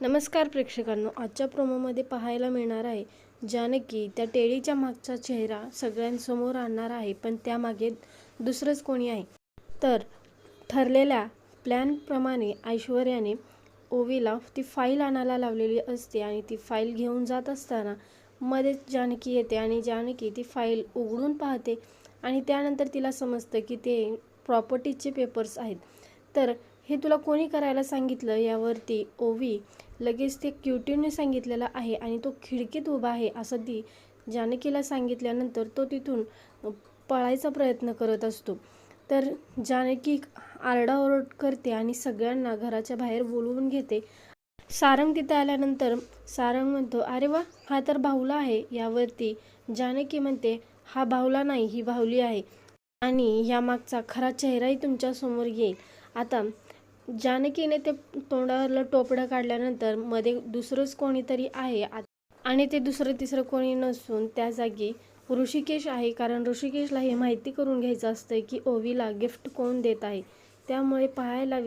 नमस्कार प्रेक्षकांनो आजच्या प्रोमोमध्ये पाहायला मिळणार आहे जानकी त्या टेळीच्या मागचा चेहरा सगळ्यांसमोर आणणार आहे पण त्यामागे दुसरंच कोणी आहे? तर ठरलेल्या प्लॅनप्रमाणे ऐश्वर्याने ओवीला ती फाईल आणायला लावलेली असते आणि ती फाईल घेऊन जात असताना मध्येच जानकी येते आणि जानकी ती फाईल उघडून पाहते आणि त्यानंतर तिला समजतं की ते प्रॉपर्टीचे पेपर्स आहेत. तर हे तुला कोणी करायला सांगितलं यावरती? ओवी लगेच ते क्युटीने सांगितलेलं आहे आणि तो खिडकीत उभा आहे असं ती जानकीला सांगितल्यानंतर तो तिथून पळायचा प्रयत्न करत असतो. तर जानकी आरडाओरड करते आणि सगळ्यांना घराच्या बाहेर बोलवून घेते. सारंग तिथे आल्यानंतर सारंग म्हणतो अरे वा हा तर बाहुला आहे. यावरती जानकी म्हणते हा बाहुला नाही ही बाहुली आहे आणि यामागचा खरा चेहराही तुमच्यासमोर येईल. आता जानकीने ते तोंडावरलं टोपडं काढल्यानंतरमध्ये दुसरंच कोणीतरी आहे. आणि ते दुसरं तिसरं कोणी नसून त्या जागी ऋषिकेश आहे. कारण ऋषिकेशला हे माहिती करून घ्यायचं असतं की ओवीला गिफ्ट कोण देत आहे. त्यामुळे पाहायला